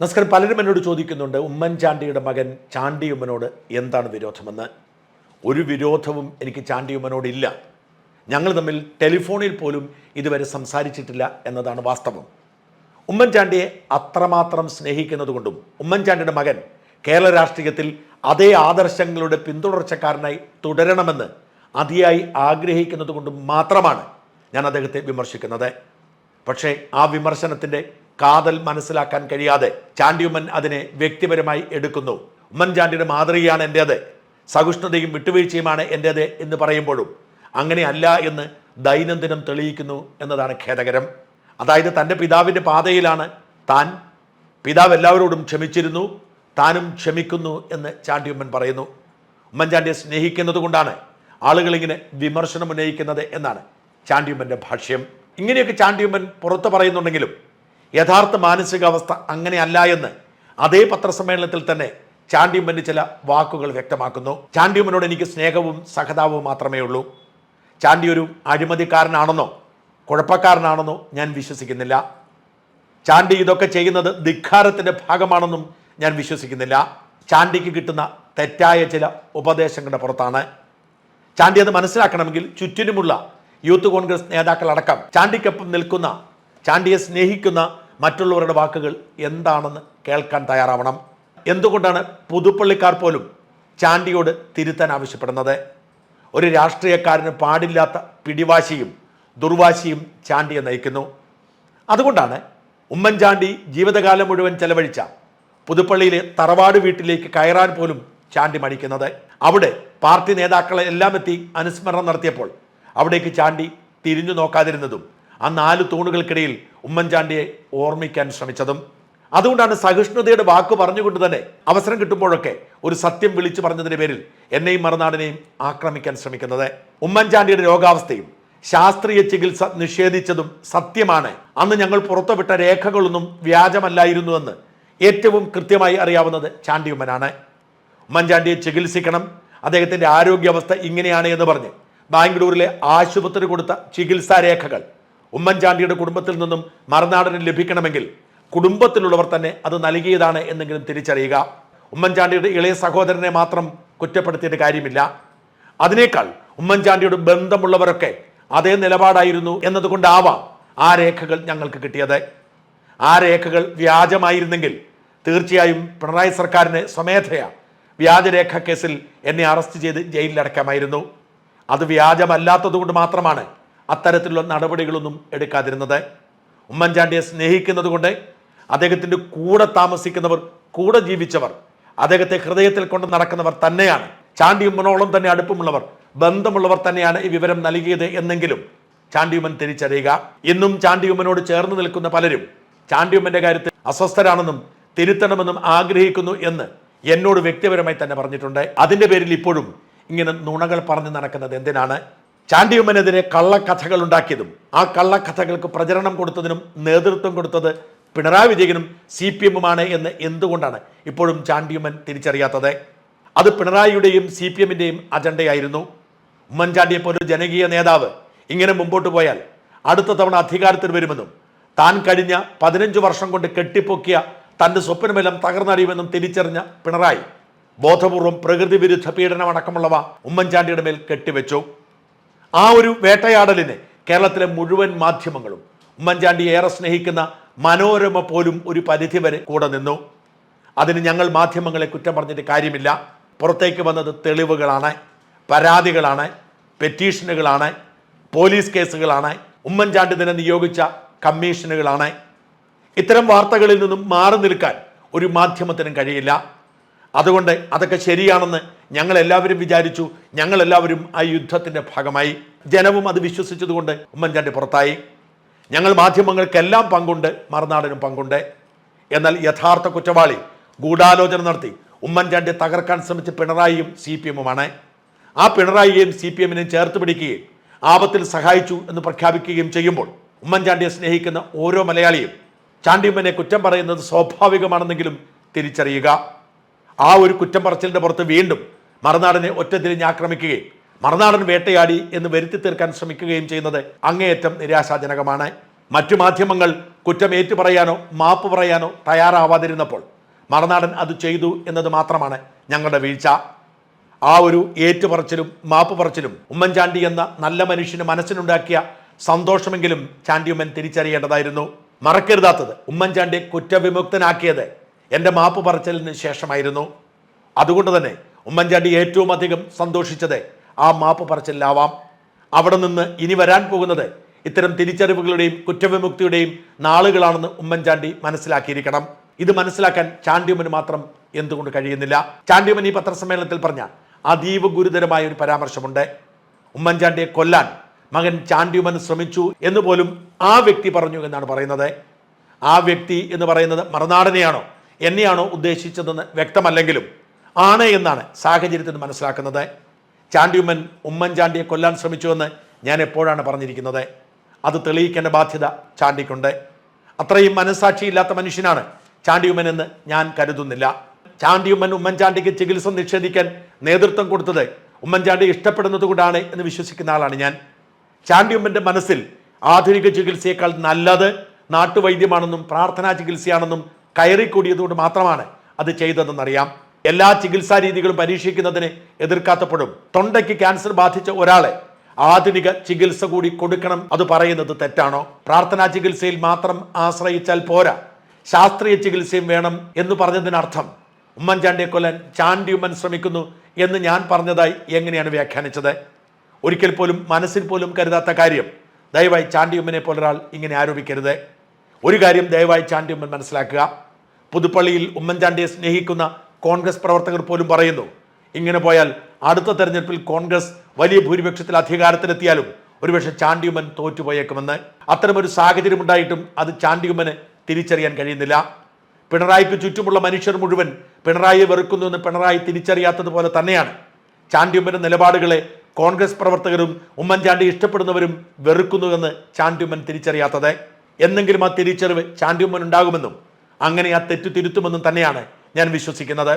നമസ്കാരം പലരും എന്നോട് ചോദിക്കുന്നുണ്ട് ഉമ്മൻചാണ്ടിയുടെ മകൻ ചാണ്ടിയുമ്മനോട് എന്താണ് വിരോധമെന്ന്? ഒരു വിരോധവും എനിക്ക് ചാണ്ടിയുമ്മനോടില്ല ഞങ്ങൾ തമ്മിൽ ടെലിഫോണിൽ പോലും ഇതുവരെ സംസാരിച്ചിട്ടില്ല എന്നതാണ് വാസ്തവം. ഉമ്മൻചാണ്ടിയെ അത്രമാത്രം സ്നേഹിക്കുന്നതുകൊണ്ടും ഉമ്മൻചാണ്ടിയുടെ മകൻ കേരള രാഷ്ട്രീയത്തിൽ അതേ ആദർശങ്ങളുടെ പിന്തുടർച്ചക്കാരനായി തുടരണമെന്ന് അതിയായി ആഗ്രഹിക്കുന്നതുകൊണ്ടും മാത്രമാണ് ഞാൻ അദ്ദേഹത്തെ വിമർശിക്കുന്നത്. പക്ഷേ ആ വിമർശനത്തിന്റെ കാതൽ മനസ്സിലാക്കാൻ കഴിയാതെ ചാണ്ടിയുമ്മൻ അതിനെ വ്യക്തിപരമായി എടുക്കുന്നു. ഉമ്മൻചാണ്ടിയുടെ മാതൃകയാണ് എന്റേത് സഹിഷ്ണുതയും വിട്ടുവീഴ്ചയുമാണ് എന്റേത് എന്ന് പറയുമ്പോഴും അങ്ങനെയല്ല എന്ന് ദൈനംദിനം തെളിയിക്കുന്നു എന്നതാണ് ഖേദകരം. അതായത് തന്റെ പിതാവിന്റെ പാതയിലാണ് താൻ. പിതാവ് എല്ലാവരോടും ക്ഷമിച്ചിരുന്നു താനും ക്ഷമിക്കുന്നു എന്ന് ചാണ്ടിയമ്മൻ പറയുന്നു. ഉമ്മൻചാണ്ടിയെ സ്നേഹിക്കുന്നത് കൊണ്ടാണ് ആളുകളിങ്ങനെ വിമർശനം ഉന്നയിക്കുന്നത് എന്നാണ് ചാണ്ടിയമ്മന്റെ ഭാഷ്യം. ഇങ്ങനെയൊക്കെ ചാണ്ടിയമ്മൻ പുറത്ത് പറയുന്നുണ്ടെങ്കിലും യഥാർത്ഥ മാനസികാവസ്ഥ അങ്ങനെയല്ല എന്ന് അതേ പത്രസമ്മേളനത്തിൽ തന്നെ ചാണ്ടിയമ്മന്റെ ചില വാക്കുകൾ വ്യക്തമാക്കുന്നു. ചാണ്ടിയമ്മനോട് എനിക്ക് സ്നേഹവും സഹതാവും മാത്രമേ ഉള്ളൂ. ചാണ്ടി ഒരു അഴിമതിക്കാരനാണെന്നോ കുഴപ്പക്കാരനാണെന്നോ ഞാൻ വിശ്വസിക്കുന്നില്ല. ചാണ്ടി ഇതൊക്കെ ചെയ്യുന്നത് ധിക്കാരത്തിന്റെ ഭാഗമാണെന്നും ഞാൻ വിശ്വസിക്കുന്നില്ല. ചാണ്ടിക്ക് കിട്ടുന്ന തെറ്റായ ചില ഉപദേശങ്ങളുടെ പുറത്താണ്. ചാണ്ടി അത് മനസ്സിലാക്കണമെങ്കിൽ ചുറ്റിനുമുള്ള യൂത്ത് കോൺഗ്രസ് നേതാക്കളടക്കം ചാണ്ടിക്കൊപ്പം നിൽക്കുന്ന ചാണ്ടിയെ സ്നേഹിക്കുന്ന മറ്റുള്ളവരുടെ വാക്കുകൾ എന്താണെന്ന് കേൾക്കാൻ തയ്യാറാവണം. എന്തുകൊണ്ടാണ് പുതുപ്പള്ളിക്കാർ പോലും ചാണ്ടിയോട് തിരുത്താൻ ആവശ്യപ്പെടുന്നത്? ഒരു രാഷ്ട്രീയക്കാരന് പാടില്ലാത്ത പിടിവാശിയും ദുർവാശിയും ചാണ്ടിയെ നയിക്കുന്നു. അതുകൊണ്ടാണ് ഉമ്മൻചാണ്ടി ജീവിതകാലം മുഴുവൻ ചെലവഴിച്ച പുതുപ്പള്ളിയിലെ തറവാട് വീട്ടിലേക്ക് കയറാൻ പോലും ചാണ്ടി മടിക്കുന്നത്. അവിടെ പാർട്ടി നേതാക്കളെ എല്ലാം എത്തി അനുസ്മരണം നടത്തിയപ്പോൾ അവിടേക്ക് ചാണ്ടി തിരിഞ്ഞു നോക്കാതിരുന്നതും ആ നാല് തൂണുകൾക്കിടയിൽ ഉമ്മൻചാണ്ടിയെ ഓർമ്മിക്കാൻ ശ്രമിച്ചതും അതുകൊണ്ടാണ് സഹിഷ്ണുതയുടെ വാക്ക് പറഞ്ഞുകൊണ്ട് തന്നെ അവസരം കിട്ടുമ്പോഴൊക്കെ ഒരു സത്യം വിളിച്ചു പറഞ്ഞതിന്റെ പേരിൽ എന്നെയും മറുനാടിനെയും ആക്രമിക്കാൻ ശ്രമിക്കുന്നത്. ഉമ്മൻചാണ്ടിയുടെ രോഗാവസ്ഥയും ശാസ്ത്രീയ ചികിത്സ നിഷേധിച്ചതും സത്യമാണ്. അന്ന് ഞങ്ങൾ പുറത്തുവിട്ട രേഖകളൊന്നും വ്യാജമല്ലായിരുന്നുവെന്ന് ഏറ്റവും കൃത്യമായി അറിയാവുന്നത് ചാണ്ടിയുമ്മനാണ്. ഉമ്മൻചാണ്ടിയെ ചികിത്സിക്കണം അദ്ദേഹത്തിന്റെ ആരോഗ്യാവസ്ഥ ഇങ്ങനെയാണ് എന്ന് പറഞ്ഞ് ബാംഗ്ലൂരിലെ ആശുപത്രി കൊടുത്ത ചികിത്സാ രേഖകൾ ഉമ്മൻചാണ്ടിയുടെ കുടുംബത്തിൽ നിന്നും മറുനാടന് ലഭിക്കണമെങ്കിൽ കുടുംബത്തിലുള്ളവർ തന്നെ അത് നൽകിയതാണ് എന്നെങ്കിലും തിരിച്ചറിയുക. ഉമ്മൻചാണ്ടിയുടെ ഇളയ സഹോദരനെ മാത്രം കുറ്റപ്പെടുത്തിയിട്ട് കാര്യമില്ല. അതിനേക്കാൾ ഉമ്മൻചാണ്ടിയോട് ബന്ധമുള്ളവരൊക്കെ അതേ നിലപാടായിരുന്നു എന്നതുകൊണ്ടാവാം ആ രേഖകൾ ഞങ്ങൾക്ക് കിട്ടിയത്. ആ രേഖകൾ വ്യാജമായിരുന്നെങ്കിൽ തീർച്ചയായും പിണറായി സർക്കാരിന് സ്വമേധയാ വ്യാജരേഖ കേസിൽ എന്നെ അറസ്റ്റ് ചെയ്ത് ജയിലിലടക്കാമായിരുന്നു. അത് വ്യാജമല്ലാത്തതുകൊണ്ട് മാത്രമാണ് അത്തരത്തിലുള്ള നടപടികളൊന്നും എടുക്കാതിരുന്നത്. ഉമ്മൻചാണ്ടിയെ സ്നേഹിക്കുന്നത് കൊണ്ട് അദ്ദേഹത്തിന്റെ കൂടെ താമസിക്കുന്നവർ കൂടെ ജീവിച്ചവർ അദ്ദേഹത്തെ ഹൃദയത്തിൽ കൊണ്ട് നടക്കുന്നവർ തന്നെയാണ്. ചാണ്ടിയുമ്മനോളം തന്നെ അടുപ്പമുള്ളവർ ബന്ധമുള്ളവർ തന്നെയാണ് ഈ വിവരം നൽകിയത് എന്നെങ്കിലും ചാണ്ടിയുമ്മൻ തിരിച്ചറിയുക. ഇന്നും ചാണ്ടിയുമ്മനോട് ചേർന്ന് നിൽക്കുന്ന പലരും ചാണ്ടിയുമ്മന്റെ കാര്യത്തിൽ അസ്വസ്ഥരാണെന്നും തിരുത്തണമെന്നും ആഗ്രഹിക്കുന്നു എന്ന് എന്നോട് വ്യക്തിപരമായി തന്നെ പറഞ്ഞിട്ടുണ്ട്. അതിന്റെ പേരിൽ ഇപ്പോഴും ഇങ്ങനെ നുണകൾ പറഞ്ഞു നടക്കുന്നത് എന്തിനാണ്? ചാണ്ടിയുമ്മനെതിരെ കള്ളക്കഥകൾ ഉണ്ടാക്കിയതും ആ കള്ളക്കഥകൾക്ക് പ്രചരണം കൊടുത്തതിനും നേതൃത്വം കൊടുത്തത് പിണറായി വിജയനും സി പി എമ്മുമാണ് എന്ന് എന്തുകൊണ്ടാണ് ഇപ്പോഴും ചാണ്ടിയുമ്മൻ തിരിച്ചറിയാത്തത്? അത് പിണറായിയുടെയും സി പി എമ്മിന്റെയും അജണ്ടയായിരുന്നു. ഉമ്മൻചാണ്ടിയെ പോലൊരു ജനകീയ നേതാവ് ഇങ്ങനെ മുമ്പോട്ട് പോയാൽ അടുത്ത തവണ അധികാരത്തിൽ വരുമെന്നും താൻ കഴിഞ്ഞ പതിനഞ്ച് വർഷം കൊണ്ട് കെട്ടിപ്പൊക്കിയ തന്റെ സ്വപ്നമെല്ലാം തകർന്നറിയുമെന്നും തിരിച്ചറിഞ്ഞ പിണറായി ബോധപൂർവം പ്രകൃതി വിരുദ്ധ പീഡനമടക്കമുള്ളവ ഉമ്മൻചാണ്ടിയുടെ മേൽ കെട്ടിവെച്ചു. ആ ഒരു വേട്ടയാടലിന് കേരളത്തിലെ മുഴുവൻ മാധ്യമങ്ങളും ഉമ്മൻചാണ്ടി ഏറെ സ്നേഹിക്കുന്ന മനോരമ പോലും ഒരു പരിധിവരെ കൂടെ നിന്നു. അതിന് ഞങ്ങൾ മാധ്യമങ്ങളെ കുറ്റം പറഞ്ഞിട്ട് കാര്യമില്ല. പുറത്തേക്ക് വന്നത് തെളിവുകളാണ് പരാതികളാണ് പെറ്റീഷനുകളാണ് പോലീസ് കേസുകളാണ് ഉമ്മൻചാണ്ടി തന്നെ നിയോഗിച്ച കമ്മീഷനുകളാണ്. ഇത്തരം വാർത്തകളിൽ നിന്നും മാറി നിൽക്കാൻ ഒരു മാധ്യമത്തിനും കഴിയില്ല. അതുകൊണ്ട് അതൊക്കെ ശരിയാണെന്ന് ഞങ്ങൾ എല്ലാവരും വിചാരിച്ചു ഞങ്ങളെല്ലാവരും ആ യുദ്ധത്തിന്റെ ഭാഗമായി. ജനവും അത് വിശ്വസിച്ചതുകൊണ്ട് ഉമ്മൻചാണ്ടി പുറത്തായി. ഞങ്ങൾ മാധ്യമങ്ങൾക്കെല്ലാം പങ്കുണ്ട് മറുനാടിനും പങ്കുണ്ട്. എന്നാൽ യഥാർത്ഥ കുറ്റവാളി ഗൂഢാലോചന നടത്തി ഉമ്മൻചാണ്ടി തകർക്കാൻ ശ്രമിച്ച പിണറായിയും സി പി എമ്മുമാണ്. ആ പിണറായിയെയും സി പി എമ്മിനെയും ചേർത്ത് പിടിക്കുകയും ആപത്തിൽ സഹായിച്ചു എന്ന് പ്രഖ്യാപിക്കുകയും ചെയ്യുമ്പോൾ ഉമ്മൻചാണ്ടിയെ സ്നേഹിക്കുന്ന ഓരോ മലയാളിയും ചാണ്ടിയമ്മനെ കുറ്റം പറയുന്നത് സ്വാഭാവികമാണെന്നെങ്കിലും തിരിച്ചറിയുക. ആ ഒരു കുറ്റം പറച്ചിലിന്റെ പുറത്ത് വീണ്ടും മറുനാടനെ ഒറ്റതിരിഞ്ഞ് ആക്രമിക്കുകയും മറുനാടൻ വേട്ടയാടി എന്ന് വരുത്തി തീർക്കാൻ ശ്രമിക്കുകയും ചെയ്യുന്നത് അങ്ങേയറ്റം നിരാശാജനകമാണ്. മറ്റു മാധ്യമങ്ങൾ കുറ്റം ഏറ്റു പറയാനോ മാപ്പ് പറയാനോ തയ്യാറാവാതിരുന്നപ്പോൾ മറുനാടൻ അത് ചെയ്തു എന്നത് മാത്രമാണ് ഞങ്ങളുടെ വീഴ്ച. ആ ഒരു ഏറ്റുപറച്ചിലും മാപ്പ് പറച്ചിലും ഉമ്മൻചാണ്ടി എന്ന നല്ല മനുഷ്യന് മനസ്സിനുണ്ടാക്കിയ സന്തോഷമെങ്കിലും ചാണ്ടിയുമ്മൻ തിരിച്ചറിയേണ്ടതായിരുന്നു. മറക്കരുതാത്തത് ഉമ്മൻചാണ്ടിയെ കുറ്റവിമുക്തനാക്കിയത് എന്റെ മാപ്പ് പറച്ചിലിന് ശേഷമായിരുന്നു. അതുകൊണ്ട് തന്നെ ഉമ്മൻചാണ്ടി ഏറ്റവും അധികം സന്തോഷിച്ചത് ആ മാപ്പ് പറച്ചിലാവാം അവിടെ നിന്ന് ഇനി വരാൻ പോകുന്നത് ഇത്തരം തിരിച്ചറിവുകളുടെയും കുറ്റവിമുക്തിയുടെയും നാളുകളാണെന്ന് ഉമ്മൻചാണ്ടി മനസ്സിലാക്കിയിരിക്കണം. ഇത് മനസ്സിലാക്കാൻ ചാണ്ടിയമ്മന് മാത്രം എന്തുകൊണ്ട് കഴിയുന്നില്ല? ചാണ്ടിയമ്മൻ ഈ പത്രസമ്മേളനത്തിൽ പറഞ്ഞ അതീവ ഗുരുതരമായ ഒരു പരാമർശമുണ്ട്. ഉമ്മൻചാണ്ടിയെ കൊല്ലാൻ മകൻ ചാണ്ടിയമ്മൻ ശ്രമിച്ചു എന്ന് പോലും ആ വ്യക്തി പറഞ്ഞു എന്നാണ് പറയുന്നത്. ആ വ്യക്തി എന്ന് പറയുന്നത് മറുനാടനെയാണോ എന്നെയാണോ ഉദ്ദേശിച്ചതെന്ന് വ്യക്തമല്ലെങ്കിലും ആണ് എന്നാണ് സാഹചര്യത്തിൽ മനസ്സിലാക്കുന്നത്. ചാണ്ടിയുമ്മൻ ഉമ്മൻചാണ്ടിയെ കൊല്ലാൻ ശ്രമിച്ചുവെന്ന് ഞാൻ എപ്പോഴാണ് പറഞ്ഞിരിക്കുന്നത്? അത് തെളിയിക്കേണ്ട ബാധ്യത ചാണ്ടിക്കുണ്ട്. അത്രയും മനസ്സാക്ഷിയില്ലാത്ത മനുഷ്യനാണ് ചാണ്ടിയുമ്മൻ എന്ന് ഞാൻ കരുതുന്നില്ല. ചാണ്ടിയുമ്മൻ ഉമ്മൻചാണ്ടിക്ക് ചികിത്സ നിഷേധിക്കാൻ നേതൃത്വം കൊടുത്തത് ഉമ്മൻചാണ്ടി ഇഷ്ടപ്പെടുന്നത് കൊണ്ടാണ് എന്ന് വിശ്വസിക്കുന്ന ആളാണ് ഞാൻ. ചാണ്ടിയുമ്മന്റെ മനസ്സിൽ ആധുനിക ചികിത്സയേക്കാൾ നല്ലത് നാട്ടുവൈദ്യമാണെന്നും പ്രാർത്ഥനാ ചികിത്സയാണെന്നും കയറിക്കൂടിയതുകൊണ്ട് മാത്രമാണ് അത് ചെയ്തതെന്നറിയാം. എല്ലാ ചികിത്സാ രീതികളും പരീക്ഷിക്കുന്നതിന് എതിർക്കാത്തപ്പോഴും തൊണ്ടയ്ക്ക് ക്യാൻസർ ബാധിച്ച ഒരാളെ ആധുനിക ചികിത്സ കൂടി കൊടുക്കണം അത് പറയുന്നത് തെറ്റാണോ? പ്രാർത്ഥനാ ചികിത്സയിൽ മാത്രം ആശ്രയിച്ചാൽ പോരാ. ശാസ്ത്രീയ ചികിത്സയും വേണം എന്ന് പറഞ്ഞതിനർത്ഥം ഉമ്മൻചാണ്ടിയെ കൊല്ലാൻ ചാണ്ടിയുമ്മൻ ശ്രമിക്കുന്നു എന്ന് ഞാൻ പറഞ്ഞതായി എങ്ങനെയാണ് വ്യാഖ്യാനിച്ചത്? ഒരിക്കൽ പോലും മനസ്സിൽ പോലും കരുതാത്ത കാര്യം. ദയവായി ചാണ്ടിയുമ്മനെ പോലൊരാൾ ഇങ്ങനെ ആരോപിക്കരുത്. ഒരു കാര്യം ദയവായി ചാണ്ടിയുമ്മൻ മനസ്സിലാക്കുക. പുതുപ്പള്ളിയിൽ ഉമ്മൻചാണ്ടിയെ സ്നേഹിക്കുന്ന കോൺഗ്രസ് പ്രവർത്തകർ പോലും പറയുന്നു ഇങ്ങനെ പോയാൽ അടുത്ത തെരഞ്ഞെടുപ്പിൽ കോൺഗ്രസ് വലിയ ഭൂരിപക്ഷത്തിൽ അധികാരത്തിലെത്തിയാലും ഒരുപക്ഷെ ചാണ്ടിയുമ്മൻ തോറ്റുപോയേക്കുമെന്ന്. അത്തരമൊരു സാഹചര്യം ഉണ്ടായിട്ടും അത് ചാണ്ടിയുമ്മന് തിരിച്ചറിയാൻ കഴിയുന്നില്ല. പിണറായിക്ക് ചുറ്റുമുള്ള മനുഷ്യർ മുഴുവൻ പിണറായിയെ വെറുക്കുന്നു എന്ന് പിണറായി തിരിച്ചറിയാത്തതുപോലെ തന്നെയാണ്. ചാണ്ടിയുമ്മന്റെ നിലപാടുകളെ കോൺഗ്രസ് പ്രവർത്തകരും ഉമ്മൻചാണ്ടി ഇഷ്ടപ്പെടുന്നവരും വെറുക്കുന്നുവെന്ന് ചാണ്ടിയുമ്മൻ തിരിച്ചറിയാത്തത്. എന്നെങ്കിലും ആ തിരിച്ചറിവ് ചാണ്ടിയുമ്മൻ ഉണ്ടാകുമെന്നും അങ്ങനെ ആ തെറ്റു തിരുത്തുമെന്നും തന്നെയാണ് ഞാൻ വിശ്വസിക്കുന്നത്.